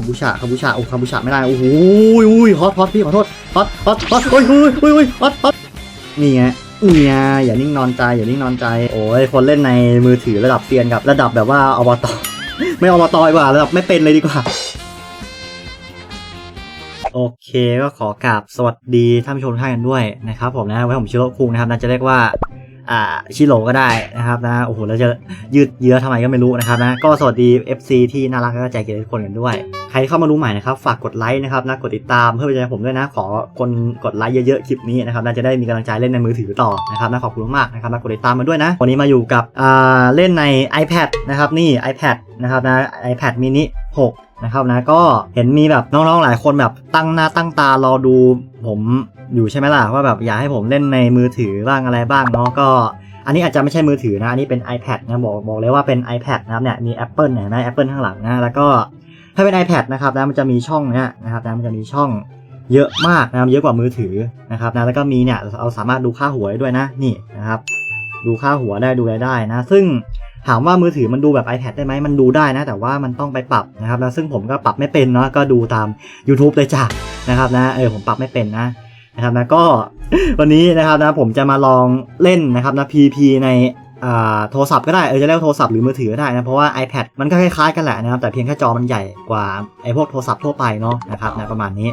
าบูชาคาบูชาโอ้คาบูชาไม่ได้โอ้โหอุ้ยฮอตฮอตพี่ขอโทษฮอตฮอตฮอตโอ้ยโอ้ยโอ้ยฮอตฮอตนี่ไงนี่ไงอย่านิ่งนอนใจอย่านิ่งนอนใจโอ้ยคนเล่นในมือถือระดับเตียนกับระดับแบบว่าอบตไม่อบตดีกว่าระดับไม่เป็นเลยดีกว่าโอเคก็ขอกราบสวัสดีท่านผู้ชมทุกท่านกันด้วยนะครับผมนะไว้ผมชิโร่คุงนะครับน่าจะเรียกว่า่าชิโร่ก็ได้นะครับนะโอ้โหเราจะยืดเยื้อทำไมก็ไม่รู้นะครับนะก็สวัสดี FC ที่น่ารักและใจเกลียรทุกคนกันด้วย ใครเข้ามารู้ใหม่นะครับฝากกดไลค์นะครับนะกดติดตามเพื่อเป็นกำลังใจผมด้วยนะขอคนกดไลค์เยอะๆคลิปนี้นะครับน่จะได้มีกำลังใจเล่นในมือถือต่อนะครับนะขอบคุณมากนะครับนะกดติดตามมาด้วยนะ วันนี้มาอยู่กับอ่าเล่นใน iPad นะครับนี่ iPad นะครับนะ iPad mini 6 นะครับนะก็เห็นมีแบบน้องๆหลายคนแบบตั้งหน้าตั้งตารอดูผมอยู่ใช่ไหมล่ะว่าแบบอยากให้ผมเล่นในมือถือบ้างอะไรบ้างเนาะก็ อันนี้อาจจะไม่ใช่มือถือนะอันนี้เป็น iPad นะบอกบอกเลยว่าเป็น iPad นะครับเนี่ยมี Apple เนี่ยนะ Apple ข้างหลังนะแล้วก็ถ้าเป็น iPad นะครับนะมันจะมีช่องเนี่ยนะครับนะมันจะมีช่องเยอะมากนะครับเยอะกว่ามือถือนะครับนะแล้วก็มีเนี่ยเราสามารถดูค่าหัวได้ด้วยนะนี่นะครับดูค่าหัวได้ดูรายได้นะ ซึ่ง ถามว่ามือถือมันดูแบบ iPad ได้ไหมมันดูได้นะ แต่ว่ามันต้องไปปรับนะครับนะซึ่งผมก็ปรับไม่เป็นเนาะก็ดูตาม YouTube เลยจ้ะนะครับนะเออผมปรับไม่เป็นนะนะครับนะก็วันนี้นะครับนะผมจะมาลองเล่นนะครับนะ PP ในอ่าโทรศัพท์ก็ได้เออจะเรียกโทรศัพท์หรือมือถือก็ได้นะเพราะว่า iPad มันก็คล้ายๆกันแหละนะครับแต่เพียงแค่จอมันใหญ่กว่าไอพวกโทรศัพท์ทั่วไปเนาะนะครับนะประมาณนี้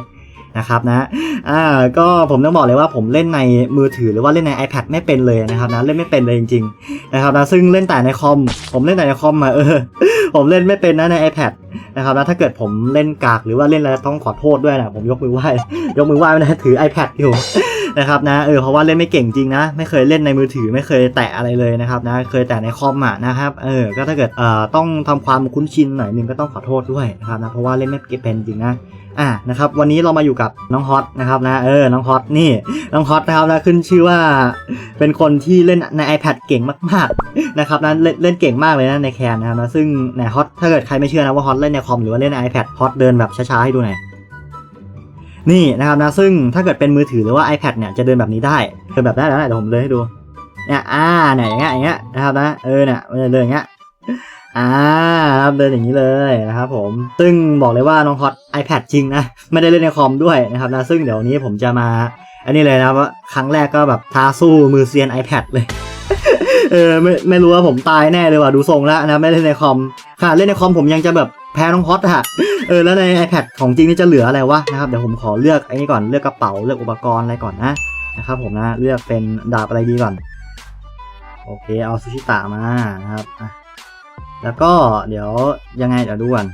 นะครับนะอ่าก็ผมต้องบอกเลยว่าผมเล่นในมือถือหรือว่าเล่นใน iPad ไม่เป็นเลยนะครับนะเล่นไม่เป็นเลยจริงๆนะครับนะซึ่งเล่นแต่ในคอม ผมเล่นแต่ในคอมมาเออผมเล่นไม่เป็นนะใน iPad นะครับนะถ้าเกิดผมเล่นกากหรือว่าเล่นอะไรต้องขอโทษด้วยนะผมยกมือไหว้ยกมือไหว้นะถือ iPad อยู่นะครับนะเออเพราะว่าเล่นไม่เก่งจริงนะ ไม่เคยเล่นในมือถือไม่เคยแตะอะไรเลยนะครับนะเคยแตะในคอมอะนะครับเออก็ถ้าเกิดเอ่อต้องทำความคุ้นชินหน่อยนึงก็ต้องขอโทษด้วยนะครับนะเพราะว่าเล่นไม่เป็นจริงนะ อะนะครับวันนี้เรามาอยู่กับน้องฮอตนะครับนะเออน้องฮอตนี่น้องฮอตนะครับนะขึ้นชื่อว่าเป็นคนที่เล่นใน iPad เก่งมากๆนะครับนะเล่นเล่นเก่งมากเลยนะในแคนนะครับนะซึ่งเนี่ยฮอตถ้าเกิดใครไม่เชื่อนะว่าฮอตเล่นในคอมหรือว่าเล่นใน iPad ฮอตเดินแบบช้าๆให้ดูหน่อยนี่นะครับนะซึ่งถ้าเกิดเป็นมือถือหรือว่า iPad เนี่ยจะเดินแบบนี้ได้เดินแบบได้แล้วนเดี๋ยวผมเลยให้ดูเนี่ยอ่าไหนอย่างเงี้ยอย่างเงี้ยนะครับนะเออเนี่ยเดินอย่างเงี้ย อ่าครับเดินอย่างนี้เลยนะครับผม ซึ่งบอกเลยว่าน้องฮอต iPad จริงนะ ไม่ได้เล่นในคอมด้วยนะครับนะซึ่งเดี๋ยวนี้ผมจะมา อันนี้เลยนะว่าครั้งแรกก็แบบท้าสู้มือเซียน iPad เลย เออไม่ไม่รู้ว่าผมตายแน่เลยว่ะดูทรงแล้วนะไม่เล่นในคอมค่ะเล่นในคอมผมยังจะแบบแพ้น้องฮอตอะเออแล้วใน iPad ของจริงนี่จะเหลืออะไรวะนะครับเดี๋ยวผมขอเลือกไอ้นี่ก่อนเลือกกระเป๋าเลือกอุปกรณ์อะไรก่อนนะนะครับผมนะเลือกเป็นดาบอะไรดีก่อน โอเคเอาซูชิตะมานะครับ แล้วก็เดี๋ยวยังไงเดี๋ยวดูก่อน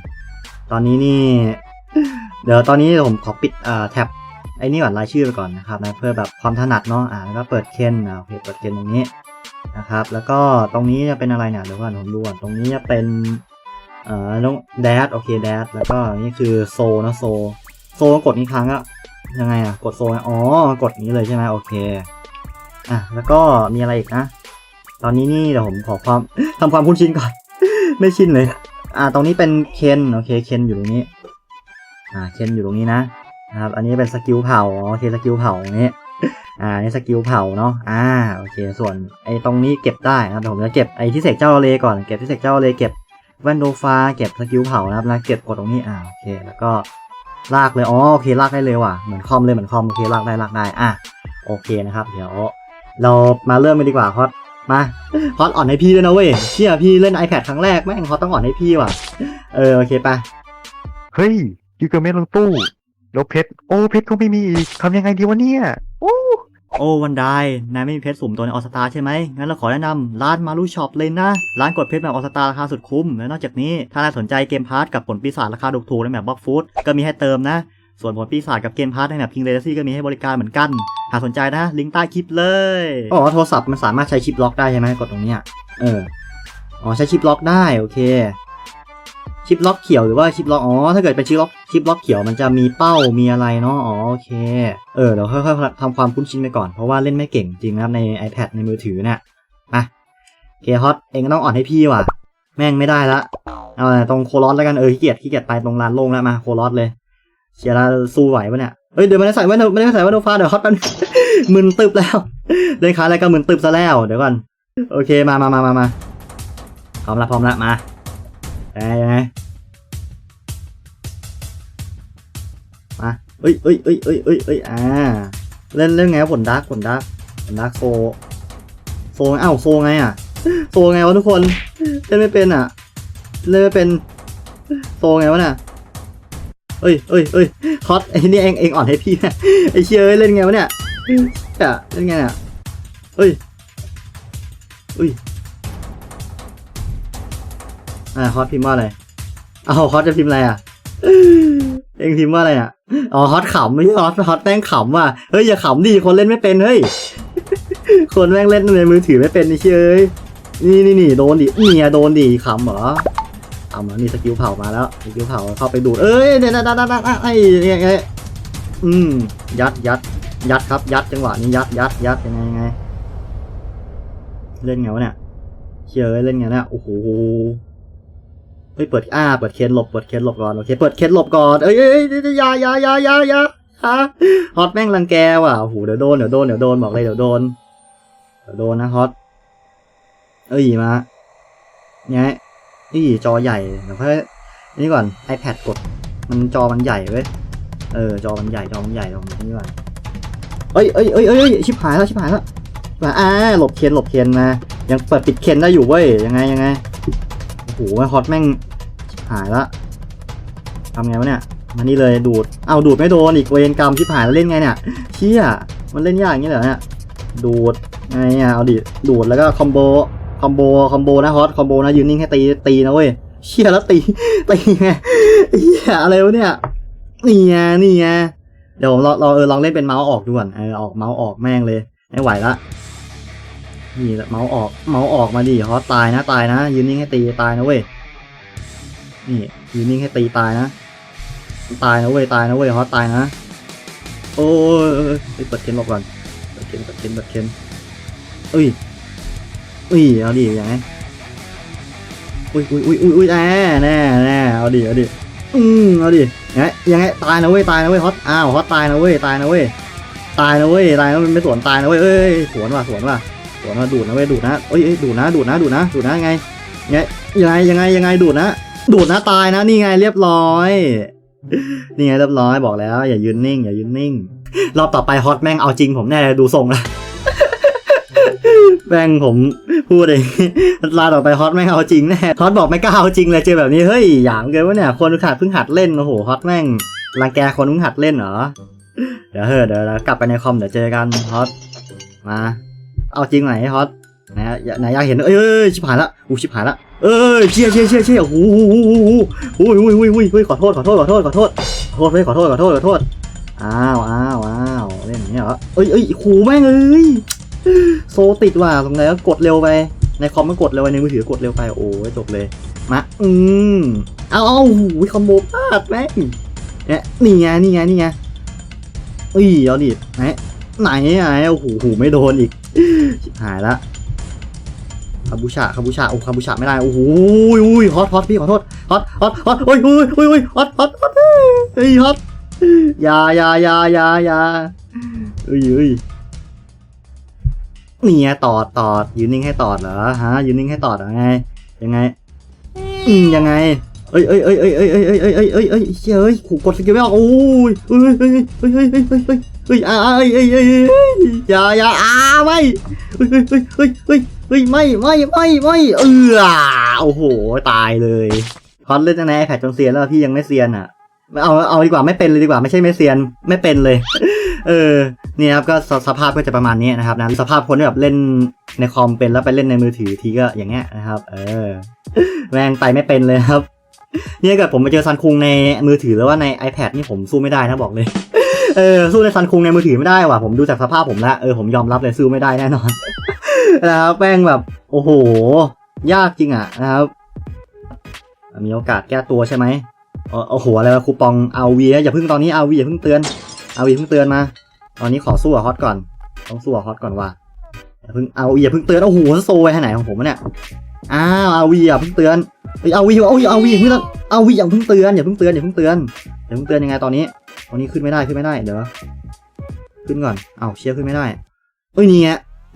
ตอนนี้นี่ เดี๋ยวตอนนี้ผมขอปิดอ่าแท็บไอ้นี่ก่อนรายชื่อไปก่อนนะครับนะเพื่อแบบความถนัดเนาะอ่าแล้วก็เปิดเคนอ่าเพจเปิดเคนตรงนี้นะครับ แล้วก็ตรงนี้จะเป็นอะไรเนี่ยเดี๋ยวก่อนผมดูก่อนตรงนี้จะเป็นเอ่อน้องแดดโอเคแดดแล้วก็นี่คือโซนะโซโซกดนี้ครั้งอะยังไงอะกดโซอ๋อกดนี้เลยใช่ไหมโอเคอะแล้วก็มีอะไรอีกนะ ตอนนี้นี่เดี๋ยวผมขอความทำความคุ้นชินก่อน ไม่ชินเลย อ่า ตรงนี้เป็นเคนโอเคเคนอยู่ตรงนี้ อ่าเคนอยู่ตรงนี้นะนะครับ อันนี้เป็นสกิลเผาโอเคสกิลเผาตรงนี้ อ่านี่สกิลเผาเนาะอ่าโอเค ส่วนไอ้ตรงนี้เก็บได้นะครับผมจะเก็บไอ้ที่เสกเจ้าเลก่อนเก็บที่เสกเจ้าเลเก็บแวนโดฟ้าเก็บสกิลเผานะครับนะเก็บกดตรงนี้อ่าโอเค แล้วก็ลากเลยอ๋อโอเคลากได้เลยว่ะเหมือนคอมเลยเหมือนคอมโอเคลากได้ลากได้อะโอเคนะครับ เดี๋ยวเรามาเริ่มกันดีกว่าเพราะ มาฮอตอ่อนให้พี่ด้วยนะเว้ยเชี่ยพี่เล่น iPad ครั้งแรกแม่งฮอตต้องอ่อนให้พี่ว่ะ เออโอเคปะเฮ้ยยูเกอร์เมสลงตู้แล้วเพชรโอ้เพชรก็ไม่มีอีกทำยังไงดีวะเนี่ยโอ้โอ้วันไดนายไม่มีเพชรสุ่มตัวในออสตาใช่ไหมงั้นเราขอแนะนำร้านมารูช็อปเลยนะ ร้านกดเพชรแบบออสตาราคาสุดคุ้ม และนอกจากนี้ ถ้านายสนใจเกมพาร์ทกับผลปีศาจราคาถูกๆในแบบบล็อกฟู้ดก็มีให้เติมนะ ส่วนผลปีศาจกับเกมพาร์ทในแบบ King Legacy ก็มีให้บริการเหมือนกัน หากสนใจนะ ลิงก์ใต้คลิปเลย อ๋อ โทรศัพท์มันสามารถใช้ชิปล็อกได้ใช่ไหมกดตรงเนี้ย เออ อ๋อ ใช้ชิปล็อกได้ โอเค ชิปล็อกเขียวหรือว่าชิปล็อก อ๋อ ถ้าเกิดเป็นชิปล็อก ชิปล็อกเขียวมันจะมีเป้า มีอะไรเนาะ อ๋อ โอเค เออ เดี๋ยวค่อยๆทำความคุ้นชินไปก่อน เพราะว่าเล่นไม่เก่งจริงนะใน iPad ในมือถือเนี่ยมาเคฮอต เองก็ต้องอ่อนให้พี่ว่ะ แม่งไม่ได้ละ เอาตรงโคลอสแล้วกัน เออขี้เกียจขี้เกียจไปตรงลานโล่งแล้วมาโคลอสเลย เชียร์สู้ไหวปะเนี่ยเอ้ยเดี๋ยวไม่ได้ใส่แว่นไม่ได้ใส่ไม่นโอฟาเดี๋ยวฮอตมันมึนตึบแล้วเล่นขาอะไรก็มึนตึบซะแล้วเดี๋ยวก่อนโอเคมามามามามาพร้อมละพร้อมละมาไปยังไงมาเอ้ยเอ้ยเอ้ยเอ้ยเอ้ยเอ้ยอ่าเล่นเล่นไงผลดักผลดักผลดักโซโซงอ้าวโซไงอะโซไงวะทุกคนเล่นไม่เป็นอะเล่นไม่เป็นโซไงวะเนี่ย เอ้ยเอ้ยเอ้ยฮอตไอ้นี่เองเองอ่อนให้พี่นะไอ้เชียเอ้ยเล่นไงวะเนี่ยจะเล่นไงเนี่ยเอ้ยเอ้ยอ่าฮอตพิมพ์ว่าอะไรเอาฮอตจะพิมพ์อะไรอะเองพิมพ์ว่าอะไรอะอ๋อฮอตขำไม่ใช่ฮอตฮอตแม่งขำว่ะเฮ้ยอย่าขำดิคนเล่นไม่เป็นเฮ้ยคนแม่งเล่นในมือถือไม่เป็นนี่เชยเอ้ยนี่นี่นี่โดนดิเนี่ยโดนดิขำเหรอ ขำเหรอนี่สกิลเผามาแล้วสกิลเผาเข้าไปดูดเอ้ยเนี่ยนะนะนะนไอ้เนี่ยไงอืมยัดยัดยัดครับยัดจังหวะนี้ยัดยัดยัดยังไงยังไง เล่นไงวะเนี่ยเชยเอ้ยเล่นไงเนี่ยโอ้โหเฮ้ยเปิดอ่าเปิดเคนหลบเปิดเคนหลบก่อนโอเคเปิดเคนหลบก่อนเอ้ยเอ้ยเอ้ยอยายายายายาฮะฮอตแม่งรังแกว่ะโอ้โหเดี๋ยวโดนเดี๋ยวโดนเดี๋ยวโดนบอกเลยเดี๋ยวโดนเดี๋ยวโดนนะฮอตเอ้ยมาเนี่ย นี่จอใหญ่เดี๋ยวค่อยนี่ก่อน iPad กด มันจอมันใหญ่เว้ย เออ จอมันใหญ่ จอมันใหญ่ตรงนี้ก่อนเอ้ยเอ้ยเอ้ยเอ้ยชิบหายแล้วชิบหายแล้วมาอ่าหลบเคียนหลบเคียนมา ยังเปิดปิดเคียนได้อยู่เว้ย ยังไงยังไง โอ้โหฮอตแม่งชิบหายละทำไงวะเนี่ย มานี่เลยดูด เอาดูดไม่โดนอีกเวรกรรมชิบหายแล้วเล่นไงเนี่ย เชี่ย มันเล่นยากอย่างนี้เหรอเนี่ย ดูดไงอะเอาดิดูดแล้วก็คอมโบ คอมโบคอมโบนะฮอตคอมโบนะยืนนิ่งให้ตีตีนะเว้ยเชี่ยแล้วตีตีไงเฮียอะไรวะเนี่ยนี่ไงนี่ไงเดี๋ยวผมลองลองเออลองเล่นเป็นเมาส์ออกดูก่อนเออออกเมาส์ออกแม่งเลยไม่ไหวละนี่เมาส์ออกเมาส์ออกมาดิฮอตตายนะตายนะยืนนิ่งให้ตีตายนะเว้ยนี่ยืนนิ่งให้ตีตายนะตายนะเว้ยตายนะเว้ยฮอตตายนะโอ้ยเออเปิดเกมหลบก่อนเปิดเคนเปิดเคนเปิดเคนอุ้ย อุ้ยเอาดิยังไงอุ้ยอุ้ยอุ้ยอุ้ยอุ้ยแน่แน่แน่เอาดิเอาดิอืมเอาดิยังไงยังไงตายนะเว้ยตายนะเว้ยฮอตอ้าวฮอตตายนะเว้ยตายนะเว้ยตายนะเว้ยตายนะมันไม่สวนตายนะเว้ยเอ้ยสวนว่ะสวนว่ะสวนว่ะดูดนะเว้ยดูดนะเอ้ยดูดนะดูดนะดูดนะดูดนะไงยังไงยังไงยังไงยังไงดูดนะดูดนะตายนะนี่ไงเรียบร้อย นี่ไงเรียบร้อยบอกแล้ว อย่ายืนนิ่ง อย่ายืนนิ่งรอบต่อไปฮอตแม่งเอาจริงผมแน่ดูทรงแล้ว แม่งผมพูดเองลาต่อไปฮอตแม่งเอาจริงแน่ฮอตบอกไม่กล้าเอาจริงเลยเจอแบบนี้เฮ้ยหยามเกินวะเนี่ยคนขาดเพิ่งหัดเล่นโอ้โหฮอตแม่งรังแกคนเพิ่งหัดเล่นเหรอเดี๋ยวเฮ้ยเดี๋ยวกลับไปในคอมเดี๋ยวเจอกันฮอตมาเอาจริงไหนฮอตไหนอยากไหนอยากเห็นเอ้ยชิบหายละอู้ชิบหายละเอ้ยเชี่ยเชี่ยเชี่ยเชี่ยโอ้โหโอ้โหโอ้ยโอ้ยโอ้ยโอ้ยขอโทษขอโทษขอโทษขอโทษขอโทษเฮ้ยขอโทษขอโทษขอโทษอ้าวอ้าวอ้าวเล่นอย่างนี้เหรอเอ้ยเอ้ยหูแม่งเอ้ย โซติดว่ะตรงไหนก็กดเร็วไป ในคอมมันกดเร็วไปในมือถือกดเร็วไป โอ้ยจบเลย มา อืม เอาเอาหูคอมโบพลาดแม่งเนี่ยนี่ไง นี่ไง นี่ไงเอ้ยเอาดิไหนไหนไหนโอ้โหหูไม่โดนอีกชิบหายละคาบูชาคาบูชาโอ้คาบูชาไม่ได้โอ้โหอุ้ยฮอตฮอตพี่ขอโทษฮอตฮอตฮอตโอ้ยโอ้ยโอ้ยฮอตฮอตฮอตเฮ้ยฮอตยายายายายาเอ้ยเอ้ย เนี่ไงตอดตอดยืนนิ่งให้ตอดเหรอฮะยืนนิ่งให้ตอดเหรอไง ยังไงอืมยังไงเอ้ยเอ้ยเอ้ยเอ้ยเอ้ยเอ้ยเอ้ยเอ้ยเอ้ยเอ้ยเอ้ยเฮ้ยเอ้ยขู่กดสกิลไม่ออกโอ้ยเอ้ยเอ้ยเอ้ยเอ้ยเอ้ยเอ้ยเอ้ยเอ้ยอาเอ้ยเอ้ยเอ้ยอย่าอย่าอ่าไม่เอ้ยเอ้ยเอ้ยเอ้ยเอ้ยไม่ไม่ไม่ไม่เออโอ้โหตายเลยคอนเล่นตั้งแต่แพทจนเซียนแล้วพี่ยังไม่เซียนอะเอาเอาดีกว่าไม่เป็นเลยดีกว่าไม่ใช่ไม่เซียนไม่เป็นเลย เออ นี่ครับก็สสภาพก็จะประมาณนี้นะครับนะสภาพคนที่แบบเล่นในคอมเป็นแล้วไปเล่นในมือถือทีก็อย่างเงี้ยนะครับ เออแม่งไปไม่เป็นเลยครับเนี่ยเกิดผมไปเจอซันคุงในมือถือแล้วว่าใน iPad นี่ผมสู้ไม่ได้นะบอกเลยเออสู้ในซันคุงในมือถือไม่ได้ว่ะผมดูจากสภาพผมแล้วเออผมยอมรับเลยสู้ไม่ได้แน่นอนนะครับแป้งแบบโอ้โห ยากจริงอะนะครับ มีโอกาสแก้ตัวใช่ไหมเอาเอาหัวอะไรวะคูปองเอาวีอย่าเพิ่งตอนนี้เอาวีอย่าเพิ่งเตือนเอาวีเพิ่งเตือนมา ตอนนี้ขอสู้กับฮอตก่อน ต้องสู้กับฮอตก่อนว่ะอย่าเพิ่งเอาวีอย่าเพิ่งเตือนโอ้โหโซไว้ที่ไหนของผมวะเนี่ยอ้าวเอาวีอย่าเพิ่งเตือนเอ้ยเอาวีเอาวีเอาวีเพิ่งเตือนเอาวีอย่าเพิ่งเตือนอย่าเพิ่งเตือนอย่าเพิ่งเตือนอย่าเพิ่งเตือนยังไงตอนนี้ ตอนนี้ขึ้นไม่ได้ขึ้นไม่ได้เดี๋ยวขึ้นก่อนเอาเชียร์ขึ้นไม่ได้เอ้ยนี่ไง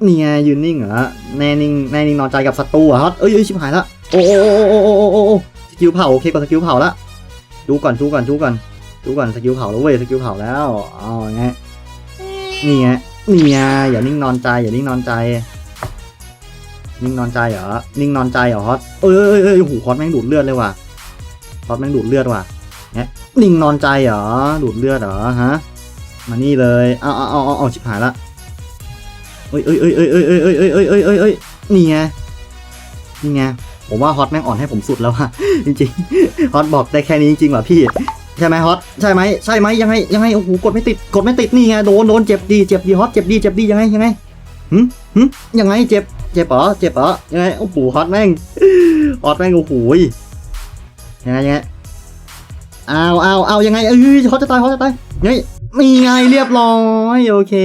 นี่ไงยืนนิ่งเหรอแน่นิ่งแน่นิ่งนอนใจกับศัตรูเหรอฮอตเอ้ยชิบหายละโอ้โอ้โอ้โอ้โอ้โอ้สกิลเผาโอเคกดสกิลเผาละดูก่อนดูก่อนดูก่อนดูก่อนสกิลเผาแล้วเว้ยสกิลเผาแล้วเอาไง นี่ไงนี่ไงอย่านิ่งนอนใจอย่านิ่งนอนใจ นิ่งนอนใจเหรอนิ่งนอนใจเหรอฮอตเอ้ยเอ้ยเอ้ยโอ้โหฮอตแม่งดูดเลือดเลยว่ะฮอตแม่งดูดเลือดว่ะเนี่ยนิ่งนอนใจเหรอดูดเลือดเหรอฮะมานี่เลยเอาเอาเอาเอาเอชิบหายละเอ้ยเอ้ยเอ้ยเอ้ยเอ้ยเอ้ยเอ้ยเอ้ยเอ้ยเอ้ยเอ้ยเอ้ยนี่ไงนี่ไงผมว่าฮอตแม่งอ่อนให้ผมสุดแล้วว่ะจริงๆฮอตบอกได้แค่นี้จริงๆว่ะพี่ ใช่ไหมฮอตใช่ไหมใช่ไหมยังไงยังไงโอ้โหกดไม่ติดกดไม่ติดนี่ไงโดนโดนเจ็บดีเจ็บดีฮอตเจ็บดีเจ็บดียังไงยังไงหึหึยังไงเจ็บเจ็บเหรอเจ็บเหรอยังไงโอ้โหฮอตแม่งฮอตแม่งโอ้โหยังไงยังไงเอาเอาเอายังไงเอ้ยฮอตจะตายฮอตจะตายยังไงมีไงเรียบร้อยโอเค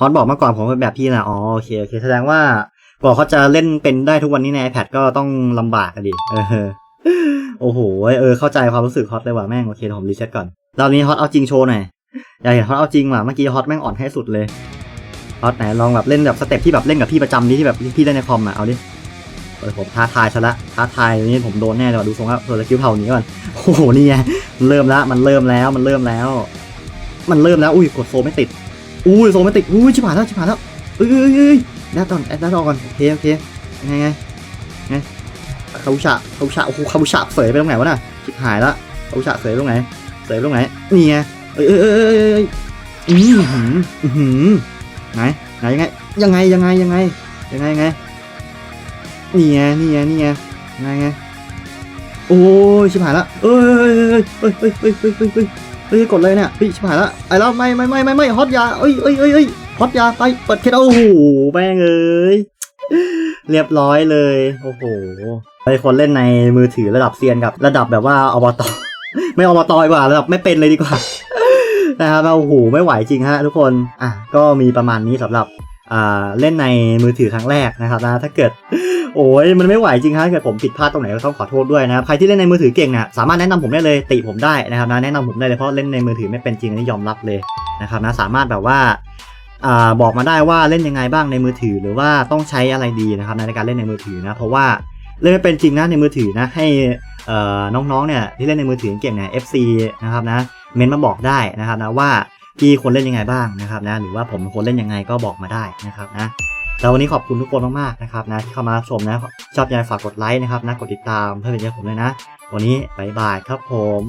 ฮอตบอกมาก่อนผมเป็นแบบพี่นะอ๋อโอเคโอเคแสดงว่ากว่าเขาจะเล่นเป็นได้ทุกวันนี้ใน iPad ก็ต้องลำบากอะดิเออ โอ้โห เออ เข้าใจความรู้สึกฮอตเลยว่ะแม่ง โอเคผมรีเซ็ตก่อนรอบนี้ฮอตเอาจริงโชว์หน่อย อยากเห็นฮอตเอาจริงว่ะ เมื่อกี้ฮอตแม่งอ่อนให้สุดเลย ฮอตไหนลองแบบเล่นแบบสเต็ปที่แบบเล่นกับพี่ประจำนี้ที่แบบพี่เล่นในคอมอะ เอาดิเออผมท้าทายซะละ ท้าทายนี่ผมโดนแน่เลยว่ะดูทรงแล้วเออสกิลเผาหนี้ก่อน โอ้โห นี่ไง มันเริ่มละ มันเริ่มแล้ว มันเริ่มแล้ว มันเริ่มแล้ว อุ้ย กดโซไม่ติด อุ้ย โซไม่ติด อุ้ย ชิบหายแล้ว ชิบหายแล้วเอ้ยเอ้ยเอ้ยแดดก่อนแดดก่อนโอเคโอเคยังไง คาบุชะคาบุชะโอ้โหคาบุชะเสยไปตรงไหนวะน่ะชิบหายละคาบุชะเสยตรงไหนเสยตรงไหนนี่ไงเอ้ยเอ้ยเอ้ยเอ้ยเอ้ยอือหืออือหือไหนไหนยังไงยังไงยังไงยังไงยังไงยังไงนี่ไงนี่ไงนี่ไงยังไงไงโอ้ยชิบหายละเอ้ยเอ้ยเอ้ยเอ้ยเอ้ยเอ้ยเอ้ยเอ้ยเอ้ยกดเลยเนี่ยเฮ้ยชิบหายละไอ้แล้วไม่ไม่ไม่ไม่ไม่ฮอตยาเอ้ยเอ้ยเอ้ยเอ้ยฮอตยาไปเปิดเคสโอ้โหแม่งเอ้ยเรียบร้อยเลย โอ้โห ไอคนเล่นในมือถือระดับเซียนกับระดับแบบว่าอบตไม่อบตดีกว่าระดับไม่เป็นเลยดีกว่านะครับโอ้โหไม่ไหวจริงฮะทุกคนอะก็มีประมาณนี้สำหรับอ่าเล่นในมือถือครั้งแรกนะครับนะถ้าเกิดโอ้ยมันไม่ไหวจริงฮะถ้าเกิดผมผิดพลาดตรงไหนก็ต้องขอโทษด้วยนะครับใครที่เล่นในมือถือเก่งเนี่ยสามารถแนะนำผมได้เลยติผมได้นะครับนะแนะนำผมได้เลยเพราะเล่นในมือถือไม่เป็นจริงนนี้ยอมรับเลยนะครับนะสามารถแบบว่าอ่าบอกมาได้ว่าเล่นยังไงบ้างในมือถือหรือว่าต้องใช้อะไรดีนะครับในการเล่นในมือถือนะเพราะว่า เล่นไม่เป็นจริงนะในมือถือนะให้น้องๆเนี่ยที่เล่นในมือถือเก่งเนี่ย FC นะครับนะเมนมาบอกได้นะครับนะว่าพี่คนเล่นยังไงบ้างนะครับนะหรือว่าผมคนเล่นยังไงก็บอกมาได้นะครับนะแล้ววันนี้ขอบคุณทุกคนมากๆนะครับนะที่เข้ามาชมนะชอบยังไงฝากกดไลค์นะครับนะกดติดตามเพื่อเป็นกำลังใจผมเลยนะ วันนี้บายบายครับผม